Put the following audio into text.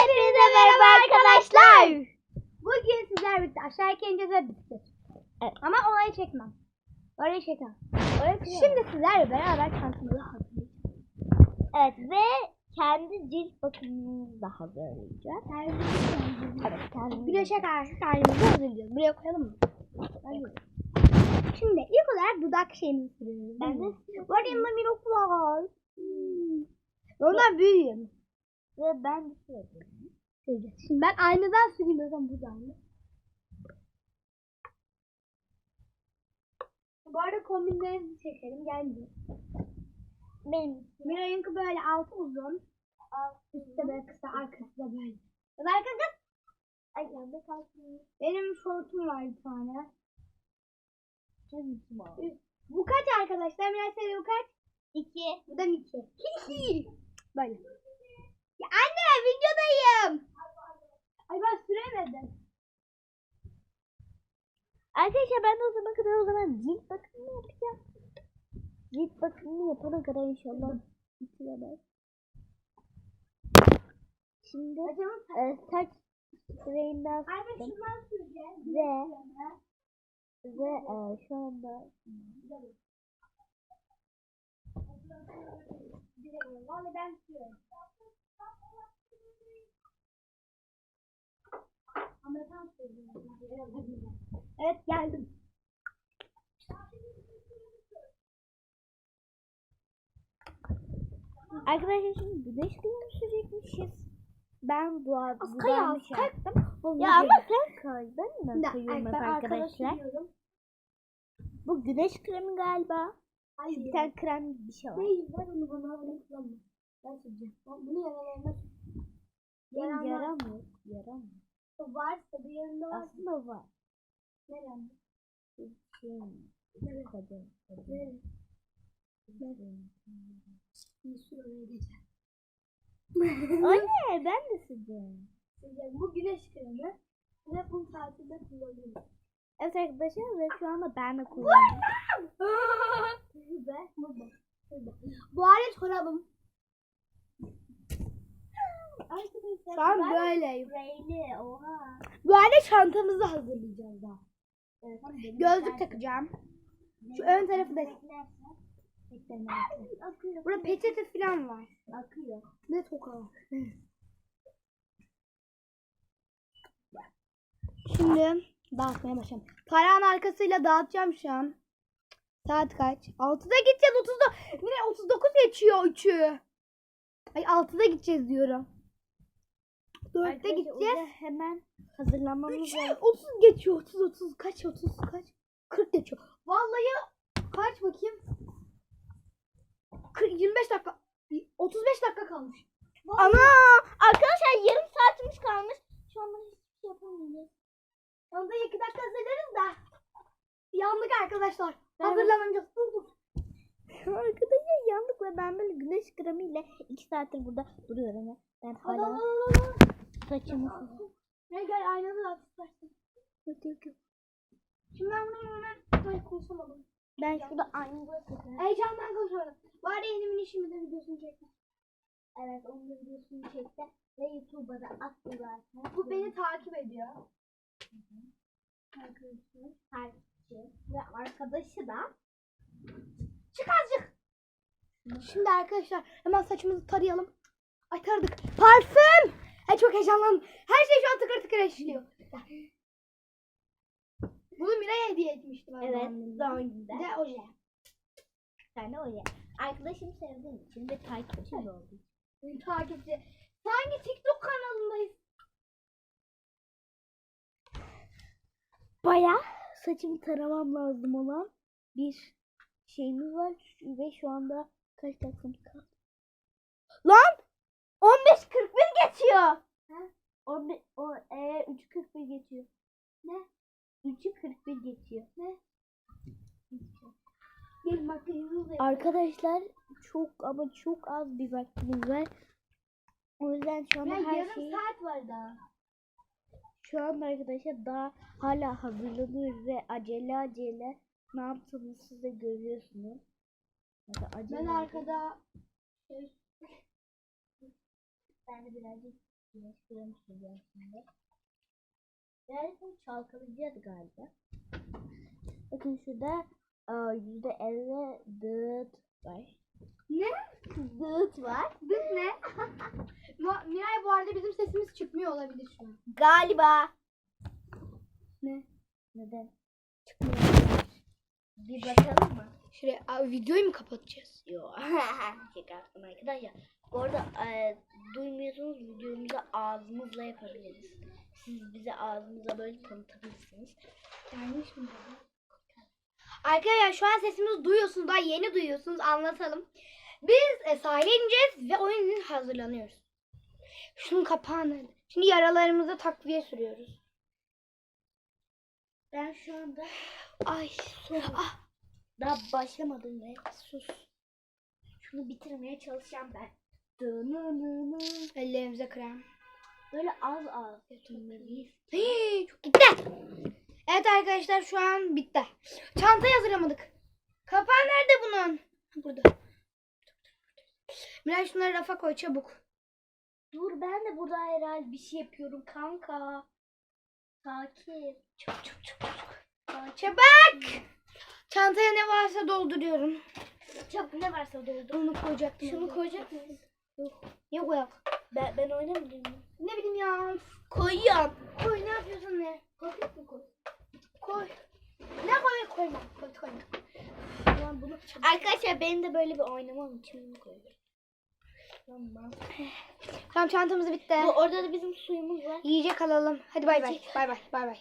Hepinize merhaba arkadaşlar. Bugün sizler birlikte aşağıya ineceğiz ve bisiklet. Evet. Ama olayı çekmem. Orayı çekmem. Şimdi sizlerle beraber çantamızı hazırlayacağız. Evet ve kendi cilt bakımımızı da hazırlayacağız. Evet kendi Güneşe karşı kendimizi hazırlayacağız. Buraya koyalım mı? Şimdi ilk olarak dudak şeyimizi sürüyoruz. Ben de arada yanımda Mirok var. Hmm. Ondan büyüğüm. Ve ben de sürekli. Süreceğiz. Şimdi ben aynadan süreyim zaten buradan. Bu arada kombinlerimizi çekelim. Gelmiyor. Benim Miray'ınki böyle altı uzun. Üstte böyle kısa, arkası da böyle. Kız arkası. ay yanında kalsın. Benim şortum var bir tane. Bu kaç arkadaşlar? Miray bu kaç? İki. Bu da Miki. Hihi. Böyle. Ya anne videodayım. Ay ben süremedim. Arkadaşlar ben de o zaman kadar o zaman cilt bakımı yapacağım. Cilt bakımını yapana kadar inşallah bitiremez. Şimdi Acaba e, saç spreyinden sıktım ve ve e, şu anda Vallahi ben sürüyorum. Evet geldim. Arkadaşlar şimdi güneş kremi sürecekmişiz. Ben dua dudağımı şey yaptım. Ya ama sen. Ben ben hep arkada arkadaşlar? Bu güneş kremi galiba. Hayır. Bir tane krem gibi bir şey var. Hayır ver onu bana bunu kullanma. Ben süreceğim. Ben bunu yaralarına sür. Benim Yaramaz. yaram yok. Yaram yok. Varsa bir yerinde var. Aslında var. Nerede? Şey, Evet. kadın. kadın. Bir sürü oraya geçer. O ne? Ben de süreceğim. Süreceğim. Bu güneş kremi. Ve bunu tatilde kullanıyorum. Evet arkadaşlar ve şu anda ben de kullanıyorum. Burada. Bu alet çorabım. Arkadaşlar Şu an böyleyim. Reyli oha. Bu çantamızı hazırlayacağız daha. Evet, Gözlük takacağım. Şu ön tarafı da. Burada peçete falan var. akıyor. Ne toka var. Şimdi dağıtmaya başlayalım. Tarağın arkasıyla dağıtacağım şu an. Saat kaç? 6'da gideceğiz 30'da. Yine 39 geçiyor 3'ü. Ay 6'da gideceğiz diyorum. 4'te Arkadaşlar, o gideceğiz. hemen hazırlanmamız 3'ü lazım. 30 geçiyor. 30 30 kaç 30 kaç? 40 geçiyor. Vallahi kaç bakayım? 40, 25 dakika 35 dakika kalmış. Ana! Arkadaşlar yarım saatimiz kalmış. Şu anda hiçbir şey yapamayacağız. Onda 2 dakika hazırlarız da. Yandık arkadaşlar. Ben- Hazırlanacağız. Dur dur. Arkadaşlar yandık ve ben böyle güneş kremiyle 2 saattir burada duruyorum. Ben hala hadi hadi, hadi. Saçımı Gel gel aynanı da istersen. Yok yok yok. Şimdi ben bunu hemen Ay konuşamadım. Ben şurada aynı bakıyorum. Heyecandan konuşamadım. Bari elimin işimi de videosunu çektim. Evet onun da videosunu çekti ve YouTube'a da attı zaten. Bu beni takip ediyor. arkadaşım, takipçi ve arkadaşı da Çık azıcık. Şimdi arkadaşlar hemen saçımızı tarayalım. Ay taradık. Parfüm. Ay çok heyecanlandım. Her şey şu an tıkır tıkır işliyor. Bunu Miray'a hediye etmiştim. Evet, gününde. Bir de oje. bir tane öyle. Arkadaşım sevdiğim için ve takipçim de oldu. Takipçi. Sanki TikTok kanalındayız. Baya saçımı taramam lazım olan bir şeyimiz var ve şu anda kaç dakikamız kaldı? Lan! 15.41 geçiyor. Ha? 15, o, e, 3.41 geçiyor. Ne? 3.41 geçiyor. Ne? Makyajımızı da Arkadaşlar çok ama çok az bir vaktimiz var. O yüzden şu anda her yarım şey saat var daha. şu anda arkadaşlar daha hala hazırlanıyoruz ve acele acele ne yaptığımızı siz de görüyorsunuz. Mesela acele Ben arkada şey, ben de birazcık Şuramı sileceğim şimdi. Yani bunu çalkalayacağız galiba. Bakın şurada aa, yüzde elli dıt var. Ne? Dıt var. Biz ne? Miray bu arada bizim sesimiz çıkmıyor olabilir şu an. Galiba. Ne? Neden? Çıkmıyor. Bir bakalım mı? Şuraya videoyu mu kapatacağız? Yok. Şaka yaptım arkadaşlar. Bu arada e, duymuyorsunuz videomuzu ağzımızla yapabiliriz. Siz bize ağzınıza böyle tanıtabilirsiniz. Gelmiş mi? Arkadaşlar şu an sesimizi duyuyorsunuz. Daha yeni duyuyorsunuz. Anlatalım. Biz e, sahile ineceğiz ve oyun hazırlanıyoruz. Şunun kapağını. Şimdi yaralarımıza takviye sürüyoruz. Ben şu anda Ay. Ah, daha başlamadım ve sus. Şunu bitirmeye çalışacağım ben. Ellerimize krem. Böyle az az yapmalıyız. Hii, çok gitti. Evet arkadaşlar şu an bitti. Çantayı hazırlamadık. Kapağı nerede bunun? Burada. Miray şunları rafa koy çabuk. Dur ben de burada herhalde bir şey yapıyorum kanka. Sakin. Çabuk çabuk çabuk. çabuk. Çabuk. Çantaya ne varsa dolduruyorum. Çabuk ne varsa doldur. Bunu koyacaktım. Şunu koyacak mıyız? Ne koyak? Ben, ben oynamayayım mı? Ne bileyim ya. Koyuyorum. Koy ne yapıyorsun ne? Koyup mu koy? Koy. Ne koy? Koyma. Koy koyma. Bunu. Arkadaşlar benim de böyle bir oynamam için bunu koyuyorum. Tamam. Tamam çantamız bitti. Bu, orada da bizim suyumuz var. Yiyecek alalım. Hadi bay bay. Bay bay. Bay bay.